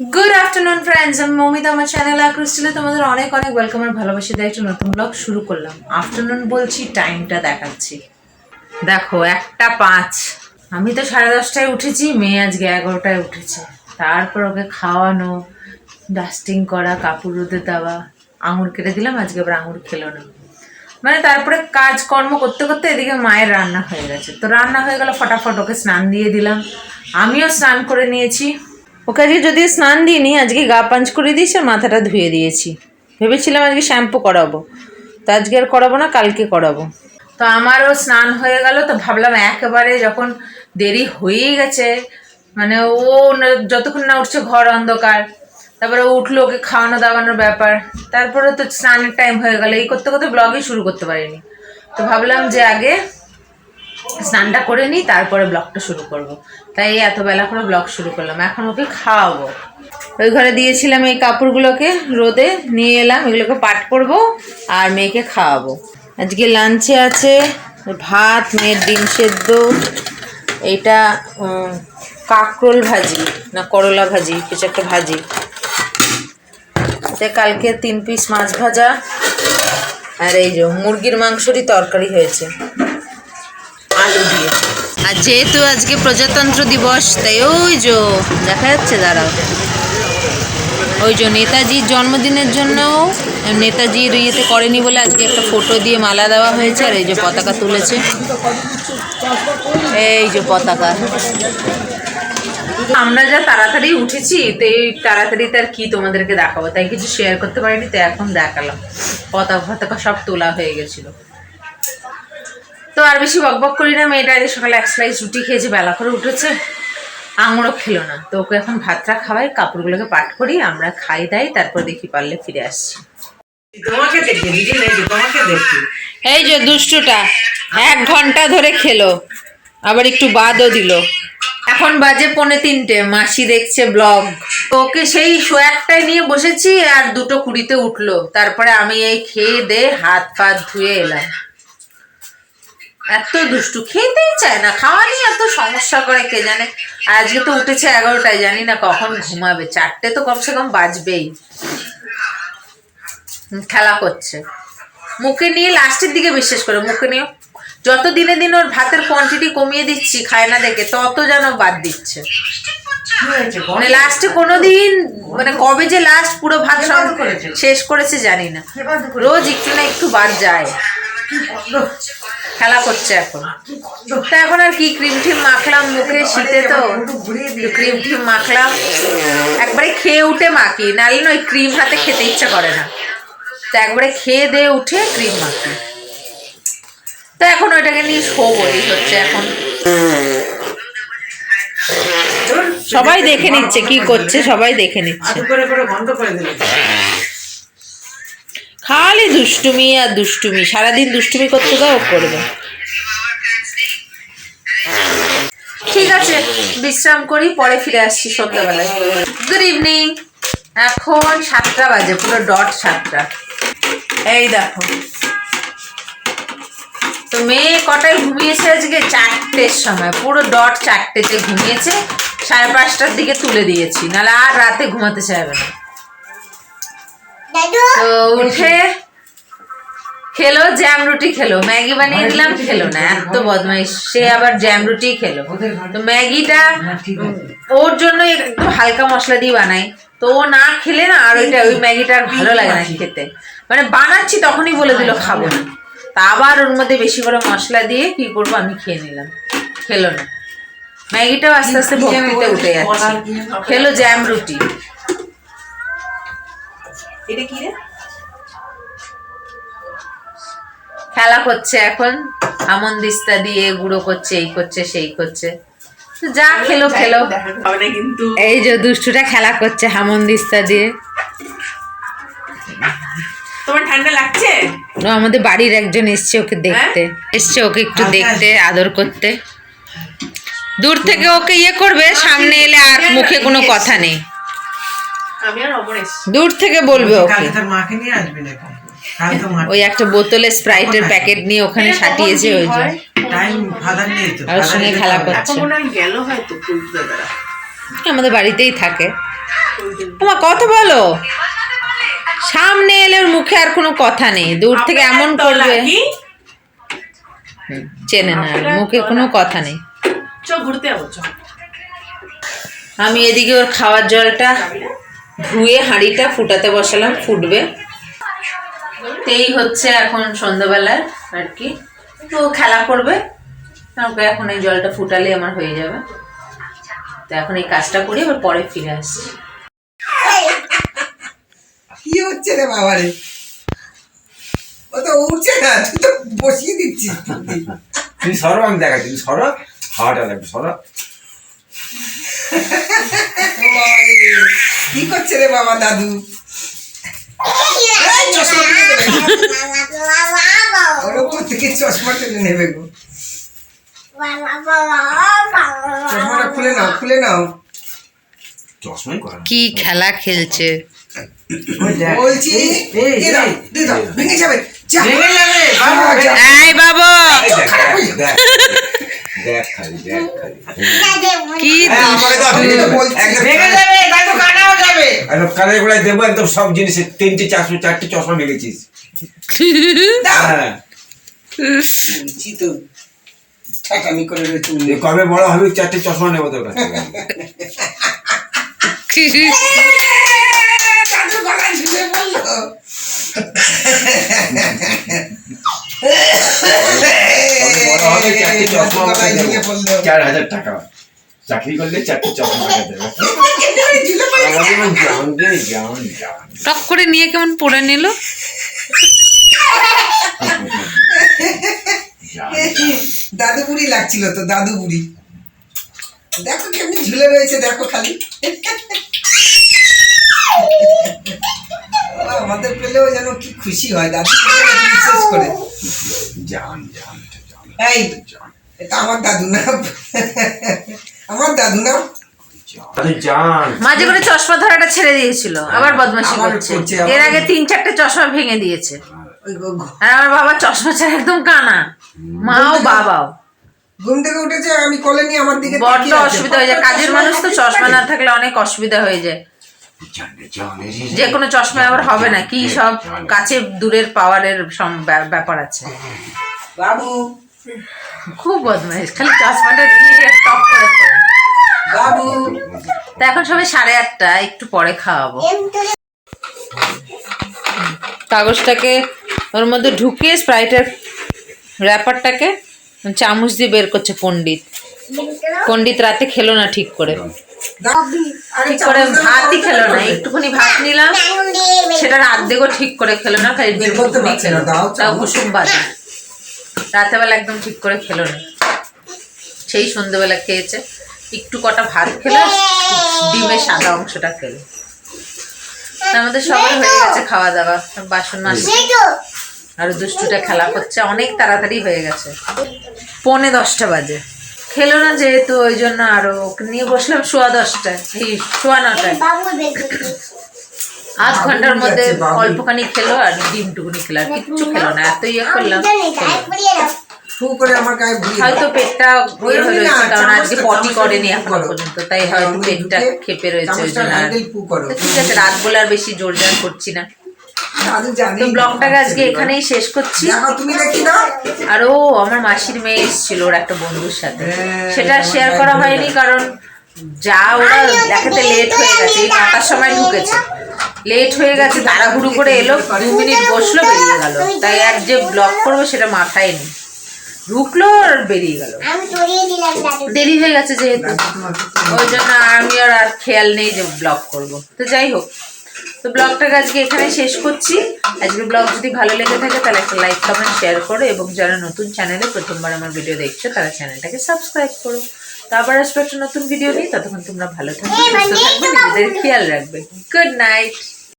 Good afternoon friends আমি মমিতা আমার channel আক্রিস্টিলে তোমাদের অনেক অনেক ওয়েলকাম আর ভালোবাসি দিয়ে একটা নতুন ব্লগ শুরু করলাম। আফটারনুন বলছি টাইমটা দেখাচ্ছি। দেখো, একটা পাঁচ। আমি তো সাড়ে দশটায় উঠেছি, মেয়ে আজকে এগারোটায় উঠেছে। তারপর ওকে খাওয়ানো ডাস্টিং করা, কাপড় রোদে দেওয়া, আঙুর কেটে দিলাম, আজকে আবার আঙুর খেলো না। মানে তারপরে কাজকর্ম করতে করতে এদিকে মায়ের রান্না হয়ে গেছে। তো রান্না হয়ে গেল, ফটাফট ওকে স্নান দিয়ে দিলাম। আমিও স্নান করে নিয়েছি। ওকে আজকে যদিও স্নান দিইনি, আজকে গা পাঞ্চ করে দিয়েছি আর মাথাটা ধুয়ে দিয়েছি। ভেবেছিলাম আজকে শ্যাম্পু করাবো। তো আজকে আর করাবো না, কালকে করাবো। তো আমারও স্নান হয়ে গেল, তো ভাবলাম একেবারে যখন দেরি হয়েই গেছে মানে ও যতক্ষণ না উঠছে ঘর অন্ধকার, তারপরে উঠল ওকে খাওয়ানো দাওয়ানোর ব্যাপার। তারপরে তো স্নানের টাইম হয়ে গেল, এই করতে করতে ব্লগই শুরু করতে পারিনি। তো ভাবলাম যে আগে স্নানটা করে নিই, তারপরে ব্লগটা শুরু করব। তাই এত বেলা করে ব্লগ শুরু করলাম। এখন ওকে খাওয়াবো। ওই ঘরে দিয়েছিলাম এই কাপড়গুলোকে রোদে, নিয়ে এলাম, এগুলোকে পাট করব আর মেয়েকে খাওয়াবো। আজকে লাঞ্চে আছে ভাত, মেয়ের ডিম সেদ্ধ এইটা কাঁকরোল ভাজি, না করলা ভাজি, কিছু একটা ভাজি। এতে কালকে তিন পিস মাছ ভাজা, আর এই যে মুরগির মাংসরই তরকারি হয়েছে। আলু দিয়ে আর যেহেতু আজকে প্রজাতন্ত্র দিবস, তাই ওই যে দেখা যাচ্ছে, দাঁড়াও। ওই যে নেতাজির জন্মদিনের জন্য নেতাজির ইয়েতে করেনি বলে আজকে একটা ফটো দিয়ে মালা দেওয়া হয়েছে, আর এই যে পতাকা তুলেছে। এই যে পতাকা। আমরা যা তাড়াতাড়ি উঠেছি তো এই তাড়াতাড়িতে আর কি তোমাদেরকে দেখাবো। তাই কিছু শেয়ার করতে পারিনি তো এখন দেখালাম। পতাকা ফতাকা সব তোলা হয়ে গেছিল। তো আর বেশি বকবক করি না মেয়েটা আজকে সকালে এক স্লাইস রুটি খেয়েছে বেলা করে উঠেছে আঙুরও খেলো না। তো ওকে এখন ভাতটা খাওয়াই কাপড়গুলোকে পাট করি আমরা খাই দাই তারপর দেখি পারলে ফিরে আসছি। তোমাকে দেখি দিদি নেই যে তোমাকে দেখি। এই যে দুষ্টুটা এক ঘণ্টা ধরে খেলো আবার একটু বাদও দিল। এখন বাজে পৌনে তিনটে মাসি দেখছে ব্লগ ওকে সেই শো একটাই নিয়ে বসেছি আর দুটো কুড়িতে উঠল। তারপরে আমি এই খেয়ে দে হাত পাত ধুয়ে এলাম। এত দুষ্টু খেতেই চায় না খাওয়া নিয়ে এত সমস্যা করে কে জানে। আজকে তো উঠেছে এগারোটায় জানি না কখন ঘুমাবে চারটে তো কমসে কম বাজবেই। খেলা করছে। মুখে নিয়ে লাস্টের দিকে বিশ্বাস করে মুখে নিয়ে। যত দিনে দিন ওর ভাতের কোয়ান্টিটি কমিয়ে দিচ্ছি খায় না দেখে তত যেন বাদ দিচ্ছে? মানে লাস্টে কোনোদিন মানে কবে যে লাস্ট পুরো ভাত শেষ করেছে জানি না? রোজ একটু না একটু বাদ যায়। খেলা করছে এখন। তা এখন আর কি ক্রিম টিম মাখলাম মুখে শীতে তো। ক্রিম টিম মাখলাম। একবারে খেয়ে উঠে মাখি, নাহলে না ওই ক্রিম হাতে খেতে ইচ্ছা করে না। তো একবারে খেয়ে দিয়ে উঠে ক্রিম মাখি। তো এখন ওইটাকে নিয়ে শোবো এই হচ্ছে এখন। সবাই দেখে নিচ্ছে কি করছে, সবাই দেখে নিচ্ছে। করে বন্ধ করে খালি দুষ্টুমি আর দুষ্টুমি। সারাদিন দুষ্টুমি করতে দাও করবে। ঠিক আছে, বিশ্রাম করি, পরে ফিরে আসছি সন্ধ্যাবেলায়। গুড ইভিনিং এখন সাতটা বাজে, পুরো ডট সাতটা। এই দেখো। তো মেয়ে কটায় ঘুমিয়েছে আজকে? চারটের সময়। পুরো ডট চারটেতে ঘুমিয়েছে। সাড়ে পাঁচটার দিকে তুলে দিয়েছি। নাহলে আর রাতে ঘুমাতে চাইবে না। তো উঠে খেলো জ্যাম রুটি খেলো। ম্যাগি বানিয়ে দিলাম খেলো না এত বদমাইশ। সে আবার জ্যাম রুটি খেলো। তো ম্যাগিটা ওর জন্য একটু হালকা মশলা দিয়ে বানাই। তো ও না খেলে না আর ওইটা ওই ম্যাগিটা আর ভালো লাগে না খেতে। মানে বানাচ্ছি তখনই বলে দিল খাব না। তা আবার ওর মধ্যে বেশি করে মশলা দিয়ে কি করব আমি খেয়ে নিলাম। খেলো না। ম্যাগিটাও আস্তে আস্তে ভক্তিতে উঠে যাচ্ছে। খেলো জ্যাম রুটি। এটা কি রে? খেলা করছে এখন। আমন দিস্তা দিয়ে গুঁড়ো করছে এই করছে সেই করছে। যা খেলো খেলো। কিন্তু। এই যে দুষ্টুটা খেলা করছে হামন দিস্তা দিয়ে। তোমার ঠান্ডা লাগছে? আমাদের বাড়ির একজন এসছে ওকে দেখতে। এসছে ওকে একটু আচ্ছা, দেখতে আদর করতে। দূর থেকে ওকে ইয়ে করবে সামনে এলে আর মুখে কোনো কথা নেই। দূর থেকে বলবে ওকে। কালকে তোর মাকে নিয়ে আসবি ওই একটা বোতলে স্প্রাইটের প্যাকেট নিয়ে ওখানে সাটিয়েছে ওই যে। টাইম ফাদার নেই তো আর সঙ্গে খেলা করছে। এখন মনে গেল হয়তো ফুল আমাদের বাড়িতেই থাকে। তোমার কথা বলো। সামনে এলে ওর মুখে আর কোনো কথা নেই। দূর থেকে এমন করবে। চেনে না মুখে কোনো কথা নেই। চ ঘুরতে যাব চ আমি এদিকে ওর খাওয়ার জলটা ধুয়ে হাঁড়িটা ফুটাতে বসালাম ফুটবে। এই হচ্ছে এখন সন্ধ্যাবেলার আর কি। তো খেলা করবে ওকে এখন এই জলটা ফুটালে আমার হয়ে যাবে। তো এখন এই কাজটা করি আবার পরে ফিরে আসছি। কি হচ্ছে রে বাবা রে? ও তো উঠছে না তুই তো বসিয়ে দিচ্ছিস তুমি সরো আমি দেখাচ্ছি তুমি সরো হাওয়াটা লাগবে সরো। ও বাবা। রে, কি করছে রে বাবা দাদু। ওর উপর থেকে চশমা টেনে নেবে গো। চশমাটা খুলে নাও খুলে নাও। কি খেলা খেলছে? বলছি ভেঙে যাবে। বাবা, এই বাবা! এই দেখ, দেখ, দেখ, দেখ খালি দেখ খালি কি হ্যাঁ, একদম গোড়ায় দেবো একদম সব জিনিসে তিনটে চারশো চারটে চশমা ভেঙেছিস। হ্যাঁ তো। এ কবে বড় হবে চারটে চশমা নেব তোর কাছে। চার হাজার টাকা চাকরি করলে চারটে টক করে নিয়ে কেমন পড়ে নিল? দাদু বুড়ি লাগছিল তো দাদু বুড়ি দেখো কেমনি ঝুলে রয়েছে, দেখো খালি। আমাদের পেলেও যেন কি খুশি হয় দাদু বিশেষ করে। জান জান এই এটা আমার দাদু না আমার দাদু না মাঝে করে চশমা ধরাটা ছেড়ে দিয়েছিল আবার বদমাশি করছে। এর আগে তিন চারটে চশমা ভেঙে দিয়েছে। ওই গো- গো- আর আমার বাবা চশমা ছাড়া একদম কানা। মাও বাবাও। ঘুম থেকে উঠেছে আমি কোলে নিয়ে আমার দিকে বড্ড অসুবিধা হয়ে যায়। কাজের মানুষ তো চশমা না থাকলে অনেক অসুবিধা হয়ে যায়। যে কোনো চশমা আবার হবে না কি সব কাছে দূরের পাওয়ারের ব্যাপার আছে। বাবু। খুব বদমাইশ খালি চশমাটা দিয়ে টপ করে বাবু। তা এখন সবাই সাড়ে আটটা একটু পরে খাওয়াবো। কাগজটাকে ওর মধ্যে ঢুকিয়ে স্প্রাইটের র্যাপারটাকে চামচ দিয়ে বের করছে পণ্ডিত। পণ্ডিত রাতে খেলো না ঠিক করে। ঠিক করে ভাতই খেলো না একটুখানি ভাত নিলাম সেটার আর্ধেকও ঠিক করে খেলো না খালি তাও কুসুম বাজে রাতেবেলা একদম ঠিক করে খেলো না। সেই সন্ধ্যেবেলা খেয়েছে। একটু কটা ভাত খেলো ডিমের সাদা অংশটা খেলো। আমাদের সবার হয়ে গেছে খাওয়া দাওয়া বাসন মাসে আর দুষ্টুটা খেলা করছে অনেক তাড়াতাড়ি হয়ে গেছে। পৌনে দশটা বাজে। খেলো না যেহেতু ওই জন্য আরও নিয়ে বসলাম সোয়া দশটায় এই সোয়া নটায়। আধ ঘণ্টার মধ্যে। অল্পখানি খেলো আর ডিমটুকুনি খেলো আর কিচ্ছু খেলো না এত ইয়ে করলাম। হয়তো পেটটা ইয়ে হয়ে রয়েছে কারণ আজকে পটি করেনি এখন পর্যন্ত তাই হয়তো পেটটা ঢুকে খেপে রয়েছে ওই জন্য। ঠিক আছে রাত বলে আর বেশি জোর জার করছি না। তো ব্লগটাকে আজকে এখানেই শেষ করছি। তুমি দেখি দাও। আর ও আমার মাসির মেয়ে এসেছিল ওর একটা বন্ধুর সাথে। হ্যাঁ, সেটা শেয়ার করা হয়নি কারণ যা ওরা দেখাতে লেট হয়ে গেছে এই নটার সময় ঢুকেছে। লেট হয়ে গেছে তাড়াহুড়ো করে এলো দু মিনিট বসল বেরিয়ে গেল। তাই আর যে ব্লগ করব সেটা মাথায় নেই। ঢুকলো আর বেরিয়ে গেল। আমি ধরিয়ে দিলাম দাদু। দেরি হয়ে গেছে যেহেতু। ওই জন্য আমি আর আর খেয়াল নেই যে ব্লগ করব। তো যাই হোক তো ব্লগটাকে আজকে এখানে শেষ করছি। আজকে ব্লগ যদি ভালো লেগে থাকে তাহলে একটা লাইক কমেন্ট শেয়ার করো এবং যারা নতুন চ্যানেলে প্রথমবার আমার ভিডিও দেখছ তারা চ্যানেলটাকে সাবস্ক্রাইব করো। তো আবার আসবে একটা নতুন ভিডিও নিয়ে। ততক্ষণ তোমরা ভালো থাকবে সুস্থ থাকবে নিজেদের খেয়াল রাখবে। Good night